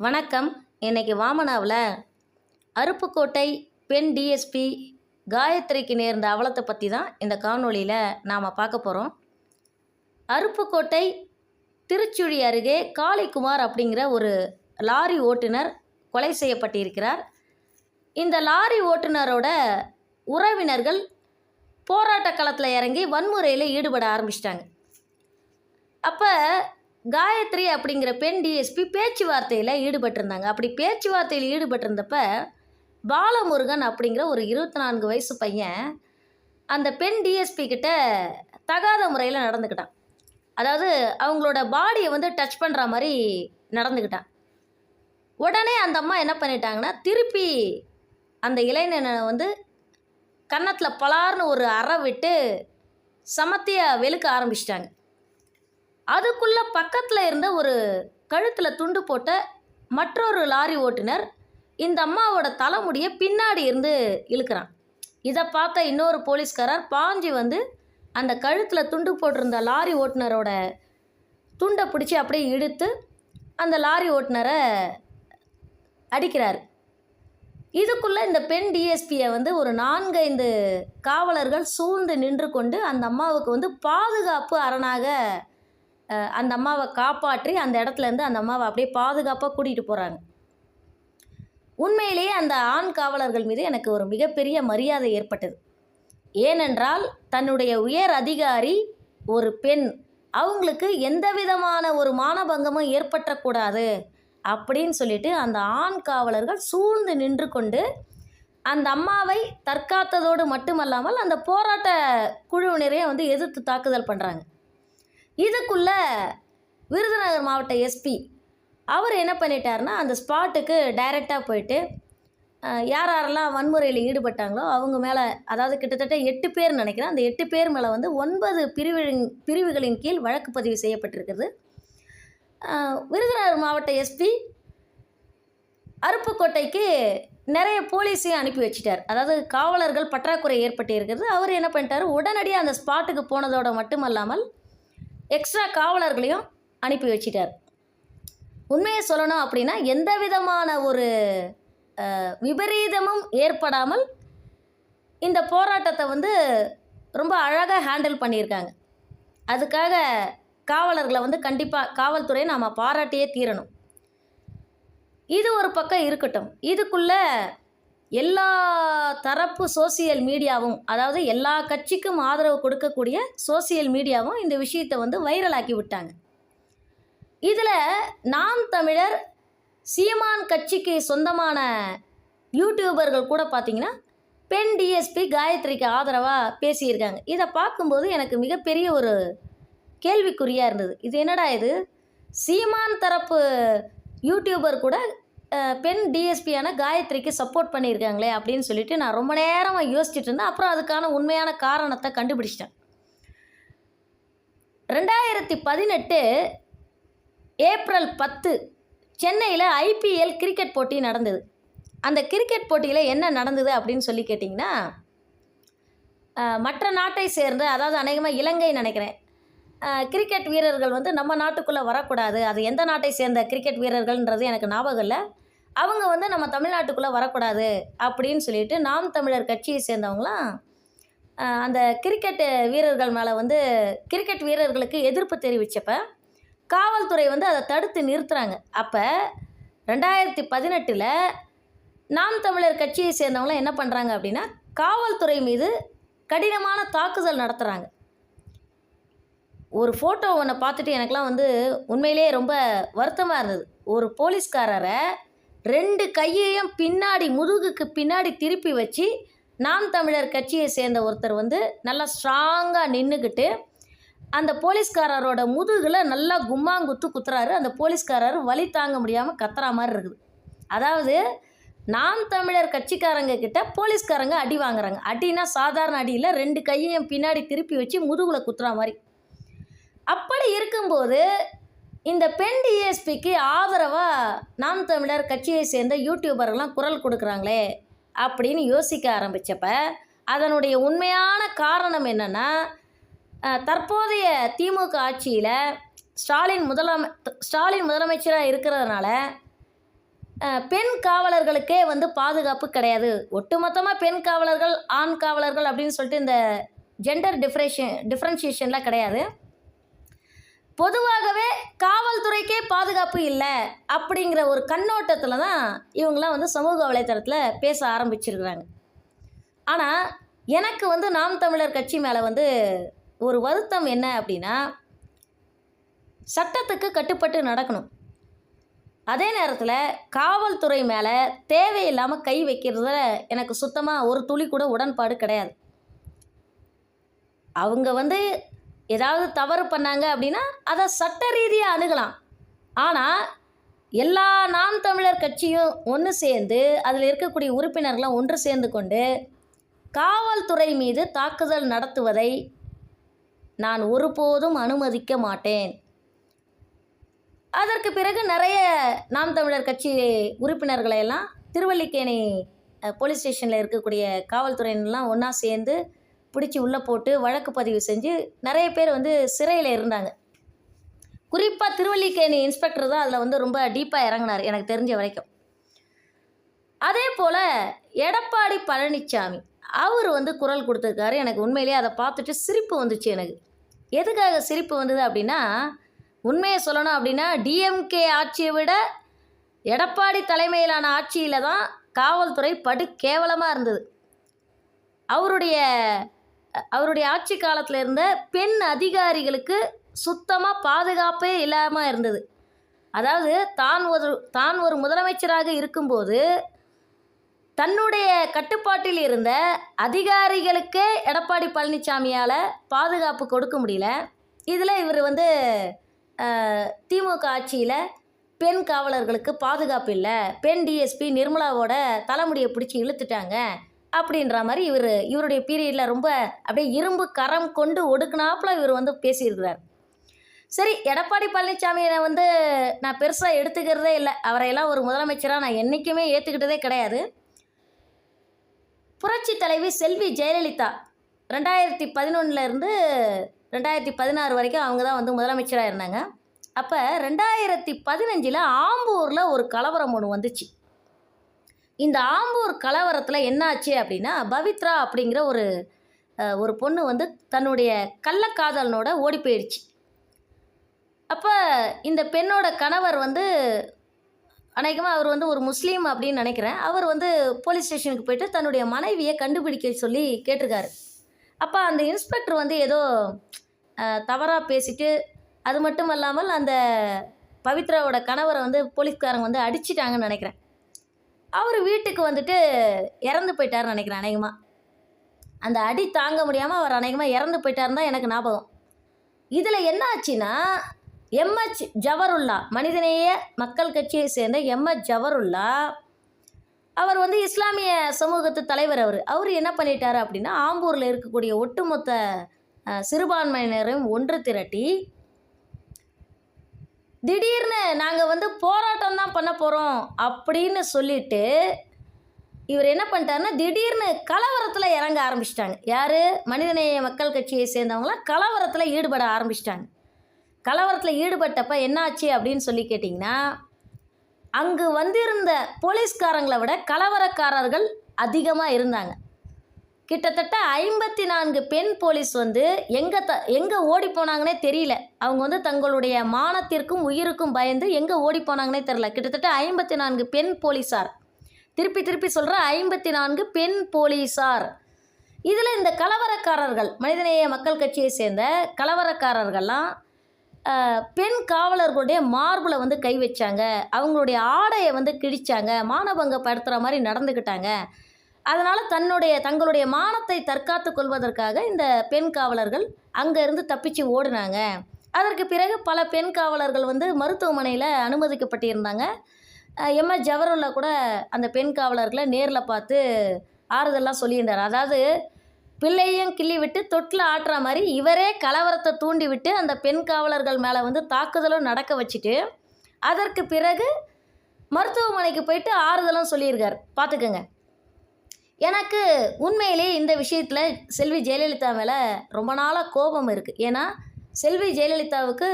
வணக்கம். இன்னைக்கு வாமனாவில் அருப்புக்கோட்டை பெண் டிஎஸ்பி காயத்ரிக்கு நேர்ந்த அவலத்தை பற்றி தான் இந்த காணொளியில் நாம் பார்க்க போகிறோம் அருப்புக்கோட்டை திருச்சுழி அருகே காளிக்குமார் அப்படிங்கிற ஒரு லாரி ஓட்டுநர் கொலை செய்யப்பட்டிருக்கிறார். இந்த லாரி ஓட்டுநரோட உறவினர்கள் போராட்ட களத்தில் இறங்கி வன்முறையில் ஈடுபட ஆரம்பிச்சிட்டாங்க. அப்போ காயத்ரி அப்படிங்கிற பெண் டிஎஸ்பி பேச்சுவார்த்தையில் ஈடுபட்டிருந்தாங்க. அப்படி பேச்சுவார்த்தையில் ஈடுபட்டிருந்தப்ப பாலமுருகன் அப்படிங்கிற ஒரு இருபத்தி நான்கு வயசு பையன் அந்த பெண் டிஎஸ்பி கிட்ட தகாத முறையில் நடந்துக்கிட்டான். அதாவது அவங்களோட பாடியை வந்து டச் பண்ணுற மாதிரி நடந்துக்கிட்டான். உடனே அந்த அம்மா என்ன பண்ணிட்டாங்கன்னா திருப்பி அந்த இளைஞனை வந்து கன்னத்தில் பலார்னு ஒரு அறை விட்டு சமத்தியாக வெளுக்க ஆரம்பிச்சிட்டாங்க. அதுக்குள்ளே பக்கத்தில் இருந்த ஒரு கழுத்தில் துண்டு போட்ட மற்றொரு லாரி ஓட்டுநர் இந்த அம்மாவோட தலைமுடியை பின்னாடி இருந்து இழுக்கிறான். இதை பார்த்த இன்னொரு போலீஸ்காரர் பாஞ்சி வந்து அந்த கழுத்தில் துண்டு போட்டிருந்த லாரி ஓட்டுநரோட துண்டை பிடிச்சி அப்படியே இழுத்து அந்த லாரி ஓட்டுநரை அடிக்கிறார். இதுக்குள்ளே இந்த பெண் டிஎஸ்பியை வந்து ஒரு நான்கைந்து காவலர்கள் சூழ்ந்து நின்று கொண்டு அந்த அம்மாவுக்கு வந்து பாதுகாப்பு அரணாக அந்த அம்மாவை காப்பாற்றி அந்த இடத்துலேருந்து அந்த அம்மாவை அப்படியே பாதுகாப்பாக கூட்டிகிட்டு போகிறாங்க உண்மையிலேயே அந்த ஆண் காவலர்கள் மீது எனக்கு ஒரு மிகப்பெரிய மரியாதை ஏற்பட்டது. ஏனென்றால் தன்னுடைய உயர் அதிகாரி ஒரு பெண். அவங்களுக்கு எந்த விதமான ஒரு மானபங்கமும் ஏற்பட்டக்கூடாது அப்படின்னு சொல்லிட்டு அந்த ஆண் காவலர்கள் சூழ்ந்து நின்று கொண்டு அந்த அம்மாவை தற்காத்ததோடு மட்டுமல்லாமல் அந்த போராட்ட குழுவினரையும் வந்து எதிர்த்து தாக்குதல் பண்ணுறாங்க இதுக்குள்ள விருதுநகர் மாவட்ட எஸ்பி அவர் என்ன பண்ணிட்டாருன்னா அந்த ஸ்பாட்டுக்கு டைரெக்டாக போயிட்டு யார் யாரெல்லாம் வன்முறையில் ஈடுபட்டாங்களோ அவங்க மேலே அதாவது கிட்டத்தட்ட எட்டு பேர் நினைக்கிறேன் அந்த எட்டு பேர் மேலே வந்து ஒன்பது பிரிவுகளின் பிரிவுகளின் கீழ் வழக்கு பதிவு செய்யப்பட்டிருக்குது விருதுநகர் மாவட்ட எஸ்பி அருப்புக்கோட்டைக்கு நிறைய போலீஸையும் அனுப்பி வச்சிட்டார். அதாவது காவலர்கள் பற்றாக்குறை ஏற்பட்டு இருக்கிறது அவர் என்ன பண்ணிட்டார்? உடனடியாக அந்த ஸ்பாட்டுக்கு போனதோட மட்டுமல்லாமல் எக்ஸ்ட்ரா காவலர்களையும் அனுப்பி வச்சிட்டார். உண்மையை சொல்லணும் அப்படின்னா எந்த விதமான ஒரு விபரீதமும் ஏற்படாமல் இந்த போராட்டத்தை வந்து ரொம்ப அழகாக ஹேண்டில் பண்ணியிருக்காங்க. அதுக்காக காவலர்களை வந்து கண்டிப்பாக காவல்துறையை நாம் பாராட்டியே தீரணும். இது ஒரு பக்கம் இருக்கட்டும். இதுக்குள்ளே எல்லா தரப்பு சோசியல் மீடியாவும் அதாவது எல்லா கட்சிக்கும் ஆதரவு கொடுக்கக்கூடிய சோசியல் மீடியாவும் இந்த விஷயத்தை வந்து வைரலாக்கி விட்டாங்க. இதில் நாம் தமிழர் சீமான் கட்சிக்கு சொந்தமான யூடியூபர்கள் கூட பார்த்தீங்கன்னா பெண் டிஎஸ்பி காயத்ரிக்கு ஆதரவாக பேசியிருக்காங்க. இதை பார்க்கும்போது எனக்கு மிகப்பெரிய ஒரு கேள்விக்குறியாக இருந்தது. இது என்னடா இது? சீமான் தரப்பு யூடியூபர் கூட பெண் டிஎஸ்பியான காயத்ரிக்கு சப்போர்ட் பண்ணியிருக்காங்களே அப்படின்னு சொல்லிட்டு நான் ரொம்ப நேரமாக யோசிச்சுட்டு இருந்தேன். அப்புறம் அதுக்கான உண்மையான காரணத்தை கண்டுபிடிச்சிட்டேன். ரெண்டாயிரத்தி பதினெட்டு ஏப்ரல் பத்து சென்னையில் ஐபிஎல் கிரிக்கெட் போட்டி நடந்தது. அந்த கிரிக்கெட் போட்டியில் என்ன நடந்தது அப்படின்னு சொல்லி கேட்டிங்கன்னா மற்ற நாட்டை சேர்ந்த அதாவது அநேகமாக இலங்கை நினைக்கிறேன் கிரிக்கெட் வீரர்கள் வந்து நம்ம நாட்டுக்குள்ளே வரக்கூடாது. அது எந்த நாட்டை சேர்ந்த கிரிக்கெட் வீரர்கள்ன்றது எனக்கு ஞாபகம் இல்லை. அவங்க வந்து நம்ம தமிழ்நாட்டுக்குள்ளே வரக்கூடாது அப்படின்னு சொல்லிட்டு நாம் தமிழர் கட்சியை சேர்ந்தவங்களாம் அந்த கிரிக்கெட்டு வீரர்கள் மேலே வந்து கிரிக்கெட் வீரர்களுக்கு எதிர்ப்பு தெரிவித்தப்ப காவல்துறை வந்து அதை தடுத்து நிறுத்துகிறாங்க அப்போ ரெண்டாயிரத்தி பதினெட்டில் நாம் தமிழர் கட்சியை சேர்ந்தவங்களாம் என்ன பண்ணுறாங்க அப்படின்னா காவல்துறை மீது கடினமான தாக்குதல் நடத்துகிறாங்க ஒரு ஃபோட்டோ ஒன்றை பார்த்துட்டு எனக்கெலாம் வந்து உண்மையிலேயே ரொம்ப வருத்தமாக இருந்தது. ஒரு போலீஸ்காரரை ரெண்டு கையையும் பின்னாடி முதுகுக்கு பின்னாடி திருப்பி வச்சு நாம் தமிழர் கட்சியை சேர்ந்த ஒருத்தர் வந்து நல்லா ஸ்ட்ராங்காக நின்றுக்கிட்டு அந்த போலீஸ்காரரோட முதுகில் நல்லா கும்மாங்குத்து குத்துறாரு. அந்த போலீஸ்காரர் வலி தாங்க முடியாமல் கத்துறா மாதிரி இருக்குது. அதாவது நாம் தமிழர் கட்சிக்காரங்க கிட்ட போலீஸ்காரங்க அடி வாங்குறாங்க. அடினா சாதாரண அடியில் ரெண்டு கையையும் பின்னாடி திருப்பி வச்சு முதுகில் குத்துறா மாதிரி. அப்படி இருக்கும்போது இந்த பெண் டிஎஸ்பிக்கு ஆதரவாக நாம் தமிழர் கட்சியை சேர்ந்த யூடியூபர்கள்லாம் குரல் கொடுக்குறாங்களே அப்படின்னு யோசிக்க ஆரம்பித்தப்ப அதனுடைய உண்மையான காரணம் என்னென்னா தற்போதைய திமுக ஆட்சியில் ஸ்டாலின் முதலமை ஸ்டாலின் முதலமைச்சராக இருக்கிறதுனால பெண் காவலர்களுக்கே வந்து பாதுகாப்பு கிடையாது. ஒட்டுமொத்தமாக பெண் காவலர்கள் ஆண் காவலர்கள் அப்படின்னு சொல்லிட்டு இந்த ஜெண்டர் டிஃப்ரெஷன் டிஃப்ரென்ஷியேஷன்லாம் கிடையாது. பொதுவாகவே காவல்துறைக்கே பாதுகாப்பு இல்லை அப்படிங்கிற ஒரு கண்ணோட்டத்தில் தான் இவங்களாம் வந்து சமூக வலைத்தளத்தில் பேச ஆரம்பிச்சிருக்கிறாங்க. ஆனால் எனக்கு வந்து நாம் தமிழர் கட்சி மேலே வந்து ஒரு வருத்தம் என்ன அப்படின்னா சட்டத்துக்கு கட்டுப்பட்டு நடக்கணும். அதே நேரத்தில் காவல்துறை மேலே தேவையில்லாமல் கை வைக்கிறதுல எனக்கு சுத்தமாக ஒரு துளி கூட உடன்பாடு கிடையாது. அவங்க வந்து ஏதாவது தவறு பண்ணாங்க அப்படின்னா அதை சட்ட ரீதியாக அணுகலாம். ஆனால் எல்லா நாம் தமிழர் கட்சியும் ஒன்று சேர்ந்து அதில் இருக்கக்கூடிய உறுப்பினர்களும் ஒன்று சேர்ந்து கொண்டு காவல்துறை மீது தாக்குதல் நடத்துவதை நான் ஒருபோதும் அனுமதிக்க மாட்டேன். அதற்கு பிறகு நிறைய நாம் தமிழர் கட்சி உறுப்பினர்களை எல்லாம் திருவல்லிக்கேணி போலீஸ் ஸ்டேஷனில் இருக்கக்கூடிய காவல்துறையினர்லாம் ஒன்றா சேர்ந்து பிடிச்சி உள்ளே போட்டு வழக்கு பதிவு செஞ்சு நிறைய பேர் வந்து சிறையில் இருந்தாங்க. குறிப்பாக திருவல்லிக்கேணி இன்ஸ்பெக்டர் தான் அதில் வந்து ரொம்ப டீப்பாக இறங்கினார் எனக்கு தெரிஞ்ச வரைக்கும். அதே போல் எடப்பாடி பழனிசாமி அவர் வந்து குரல் கொடுத்துருக்காரு. எனக்கு உண்மையிலேயே அதை பார்த்துட்டு சிரிப்பு வந்துச்சு எனக்கு. எதுக்காக சிரிப்பு வந்தது அப்படின்னா உண்மையை சொல்லணும் அப்படின்னா டிஎம்கே ஆட்சியை விட எடப்பாடி தலைமையிலான ஆட்சியில் தான் காவல்துறை படு கேவலமாக இருந்தது. அவருடைய அவருடைய ஆட்சி காலத்தில் இருந்த பெண் அதிகாரிகளுக்கு சுத்தமாக பாதுகாப்பே இல்லாமல் இருந்தது. அதாவது தான் ஒரு தான் ஒரு முதலமைச்சராக இருக்கும்போது தன்னுடைய கட்டுப்பாட்டில் இருந்த அதிகாரிகளுக்கே எடப்பாடி பழனிசாமியால் பாதுகாப்பு கொடுக்க முடியல. இதில் இவர் வந்து திமுக ஆட்சியில் பெண் காவலர்களுக்கு பாதுகாப்பு இல்லை. பெண் டிஎஸ்பி நிர்மலாவோட தலைமுடியை பிடிச்சி இழுத்துட்டாங்க. அப்படின்ற மாதிரி இவர் இவருடைய பீரியடில் ரொம்ப அப்படியே இரும்பு கரம் கொண்டு ஒடுக்குனாப்புல இவர் வந்து பேசியிருக்கிறார். சரி எடப்பாடி பழனிசாமியை வந்து நான் பெருசாக எடுத்துக்கிறதே இல்லை. அவரையெல்லாம் ஒரு முதலமைச்சராக நான் என்றைக்குமே ஏற்றுக்கிட்டதே கிடையாது. புரட்சி தலைவி செல்வி ஜெயலலிதா ரெண்டாயிரத்தி பதினொன்னுலேருந்து ரெண்டாயிரத்தி பதினாறு வரைக்கும் அவங்க தான் வந்து முதலமைச்சராக இருந்தாங்க. அப்போ ரெண்டாயிரத்தி பதினஞ்சில் ஆம்பூரில் ஒரு கலவரம் ஒன்று வந்துச்சு. இந்த ஆம்பூர் கலவரத்தில் என்னாச்சு அப்படின்னா பவித்ரா அப்படிங்கிற ஒரு ஒரு பொண்ணு வந்து தன்னுடைய கள்ளக்காதலனோட ஓடி போயிடுச்சு அப்போ இந்த பெண்ணோட கணவர் வந்து அநேகமாக அவர் வந்து ஒரு முஸ்லீம் அப்படின்னு நினைக்கிறேன். அவர் வந்து போலீஸ் ஸ்டேஷனுக்கு போயிட்டு தன்னுடைய மனைவியை கண்டுபிடிக்க சொல்லி கேட்டிருக்காரு. அப்போ அந்த இன்ஸ்பெக்டர் வந்து ஏதோ தவறாக பேசிட்டு அது மட்டும் இல்லாமல் அந்த பவித்ராவோட கணவரை வந்து போலீஸ்காரங்க வந்து அடிச்சிட்டாங்கன்னு நினைக்கிறேன். அவர் வீட்டுக்கு வந்துட்டு இறந்து போயிட்டாருன்னு நினைக்கிறேன் அநேகமாக அந்த அடி தாங்க முடியாமல் அவர் அநேகமாக இறந்து போயிட்டாருன்னு தான் எனக்கு ஞாபகம். இதில் என்ன ஆச்சுன்னா எம்எச் ஜவருல்லா மனிதநேய மக்கள் கட்சியை சேர்ந்த எம்எச் ஜவருல்லா அவர் வந்து இஸ்லாமிய சமூகத்து தலைவர் அவர். அவர் என்ன பண்ணிட்டார் அப்படின்னா ஆம்பூரில் இருக்கக்கூடிய ஒட்டுமொத்த சிறுபான்மையினரையும் ஒன்று திரட்டி திடீர்னு நாங்கள் வந்து போராட்டம் தான் பண்ண போகிறோம் அப்படின்னு சொல்லிட்டு இவர் என்ன பண்ணிட்டாருன்னா திடீர்னு கலவரத்தில் இறங்க ஆரம்பிச்சிட்டாங்க. யார்? மனிதநேய மக்கள் கட்சியை சேர்ந்தவங்களாம் கலவரத்தில் ஈடுபட ஆரம்பிச்சிட்டாங்க. கலவரத்தில் ஈடுபட்டப்ப என்னாச்சு அப்படின்னு சொல்லி கேட்டிங்கன்னா அங்கு வந்திருந்த போலீஸ்காரங்களை விட கலவரக்காரர்கள் அதிகமாக இருந்தாங்க. கிட்டத்தட்ட ஐம்பத்தி நான்கு பெண் போலீஸ் வந்து எங்கே த எங்கே ஓடி போனாங்கன்னே தெரியல. அவங்க வந்து தங்களுடைய மானத்திற்கும் உயிருக்கும் பயந்து எங்கே ஓடி போனாங்கன்னே தெரில கிட்டத்தட்ட ஐம்பத்தி நான்கு பெண் போலீஸார். திருப்பி திருப்பி சொல்கிற ஐம்பத்தி நான்கு பெண் போலீஸார். இதில் இந்த கலவரக்காரர்கள் மனிதநேய மக்கள் கட்சியை சேர்ந்த கலவரக்காரர்கள்லாம் பெண் காவலர்களுடைய மார்பில் வந்து கை வச்சாங்க. அவங்களுடைய ஆடையை வந்து கிழிச்சாங்க. மானபங்கப்படுத்துகிற மாதிரி நடந்துக்கிட்டாங்க அதனால் தன்னுடைய தங்களுடைய மானத்தை தற்காத்து கொள்வதற்காக இந்த பெண் காவலர்கள் அங்கேருந்து தப்பிச்சு ஓடினாங்க. அதற்கு பிறகு பல பெண் காவலர்கள் வந்து மருத்துவமனையில் அனுமதிக்கப்பட்டிருந்தாங்க. எம்எஸ் ஜவஹர்லா கூட அந்த பெண் காவலர்களை நேரில் பார்த்து ஆறுதல்லாம் சொல்லியிருந்தார். அதாவது பிள்ளையும் கிள்ளி விட்டு தொட்டில் ஆட்டுற மாதிரி இவரே கலவரத்தை தூண்டி விட்டு அந்த பெண் காவலர்கள் மேலே வந்து தாக்குதலும் நடக்க வச்சுட்டு அதற்கு பிறகு மருத்துவமனைக்கு போயிட்டு ஆறுதலும் சொல்லியிருக்கார். பார்த்துக்கோங்க. எனக்கு உண்மையிலே இந்த விஷயத்தில் செல்வி ஜெயலலிதா மேலே ரொம்ப நாளாக கோபம் இருக்குது ஏன்னா செல்வி ஜெயலலிதாவுக்கு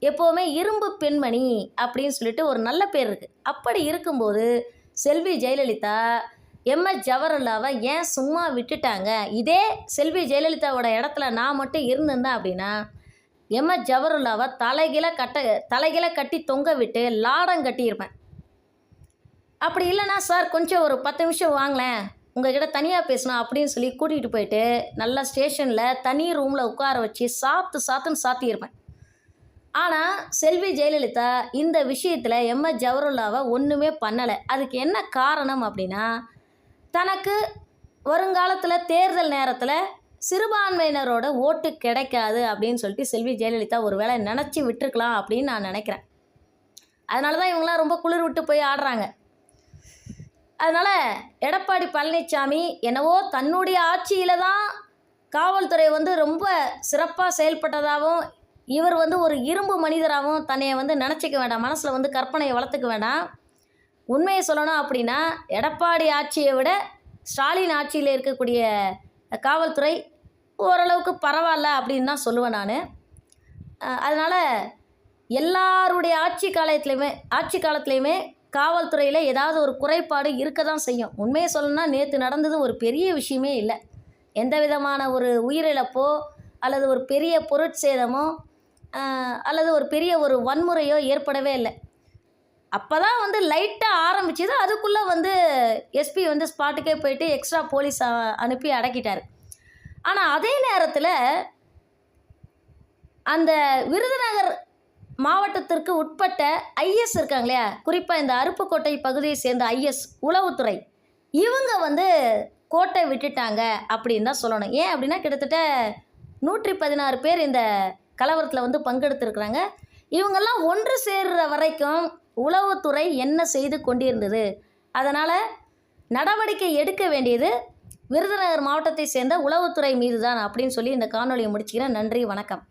எப்போவுமே இரும்பு பெண்மணி அப்படின்னு சொல்லிட்டு ஒரு நல்ல பேர் இருக்குது அப்படி இருக்கும்போது செல்வி ஜெயலலிதா எம்எஸ் ஜவஹர்லாவை ஏன் சும்மா விட்டுட்டாங்க? இதே செல்வி ஜெயலலிதாவோட இடத்துல நான் மட்டும் இருந்திருந்தேன் அப்படின்னா எம்எஸ் ஜவஹர்லாவை தலைகீழ கட்ட தலைகீழ கட்டி தொங்க விட்டு லாடம் கட்டியிருப்பேன். அப்படி இல்லைன்னா சார் கொஞ்சம் ஒரு பத்து நிமிஷம் வாங்களேன். உங்ககிட்ட தனியாக பேசணும் அப்படின்னு சொல்லி கூட்டிகிட்டு போயிட்டு நல்லா ஸ்டேஷனில் தனி ரூமில் உட்கார வச்சு சாப்பிட்டு சாத்துன்னு சாத்தியிருப்பேன். ஆனால் செல்வி ஜெயலலிதா இந்த விஷயத்தில் எம்எஸ் ஜவஹர்லாவை ஒன்றுமே பண்ணலை. அதுக்கு என்ன காரணம் அப்படின்னா தனக்கு வருங்காலத்தில் தேர்தல் நேரத்தில் சிறுபான்மையினரோட ஓட்டு கிடைக்காது அப்படின்னு சொல்லிட்டு செல்வி ஜெயலலிதா ஒரு வேளை நினச்சி விட்டுருக்கலாம் அப்படின்னு நான் நினைக்கிறேன். அதனால தான் இவங்களாம் ரொம்ப குளிர் விட்டு போய் ஆடுறாங்க. அதனால் எடப்பாடி பழனிசாமி என்னவோ தன்னுடைய ஆட்சியில் தான் காவல்துறை வந்து ரொம்ப சிறப்பாக செயல்பட்டதாகவும் இவர் வந்து ஒரு இரும்பு மனிதராகவும் தன்னை வந்து நினச்சிக்க வேண்டாம் மனசில் வந்து கற்பனையை வளர்த்துக்க வேண்டாம். உண்மையை சொல்லணும் அப்படின்னா எடப்பாடி ஆட்சியை விட ஸ்டாலின் ஆட்சியில் இருக்கக்கூடிய காவல்துறை ஓரளவுக்கு பரவாயில்ல அப்படின்னு தான் சொல்லுவேன் நான். அதனால் எல்லாருடைய ஆட்சி காலத்துலேயுமே ஆட்சி காலத்துலேயுமே காவல்துறையில் ஏதாவது ஒரு குறைபாடு இருக்க தான் செய்யும். உண்மையை சொல்லணும்னா நேற்று நடந்தது ஒரு பெரிய விஷயமே இல்லை. எந்த விதமான ஒரு உயிரிழப்போ அல்லது ஒரு பெரிய பொருட்சேதமோ அல்லது ஒரு பெரிய ஒரு வன்முறையோ ஏற்படவே இல்லை. அப்போ தான் வந்து லைட்டாக ஆரம்பிச்சது. அதுக்குள்ளே வந்து எஸ்பி வந்து ஸ்பாட்டுக்கே போயிட்டு எக்ஸ்ட்ரா போலீஸ் அனுப்பி அடக்கிட்டார். ஆனால் அதே நேரத்தில் அந்த விருதுநகர் மாவட்டத்திற்கு உட்பட்ட ஐஎஸ் இருக்காங்க இல்லையா குறிப்பாக இந்த அருப்புக்கோட்டை பகுதியை சேர்ந்த ஐஎஸ் உளவுத்துறை. இவங்க வந்து கோட்டை விட்டுட்டாங்க அப்படின்னு தான் சொல்லணும். ஏன் அப்படின்னா கிட்டத்தட்ட நூற்றி பதினாறு பேர் இந்த கலவரத்தில் வந்து பங்கெடுத்துருக்குறாங்க. இவங்கெல்லாம் ஒன்று சேர்கிற வரைக்கும் உளவுத்துறை என்ன செய்து கொண்டிருந்தது? அதனால் நடவடிக்கை எடுக்க வேண்டியது விருதுநகர் மாவட்டத்தை சேர்ந்த உளவுத்துறை மீது தான் அப்படின்னு சொல்லி இந்த காணொலியை முடிச்சுக்கிறேன். நன்றி வணக்கம்.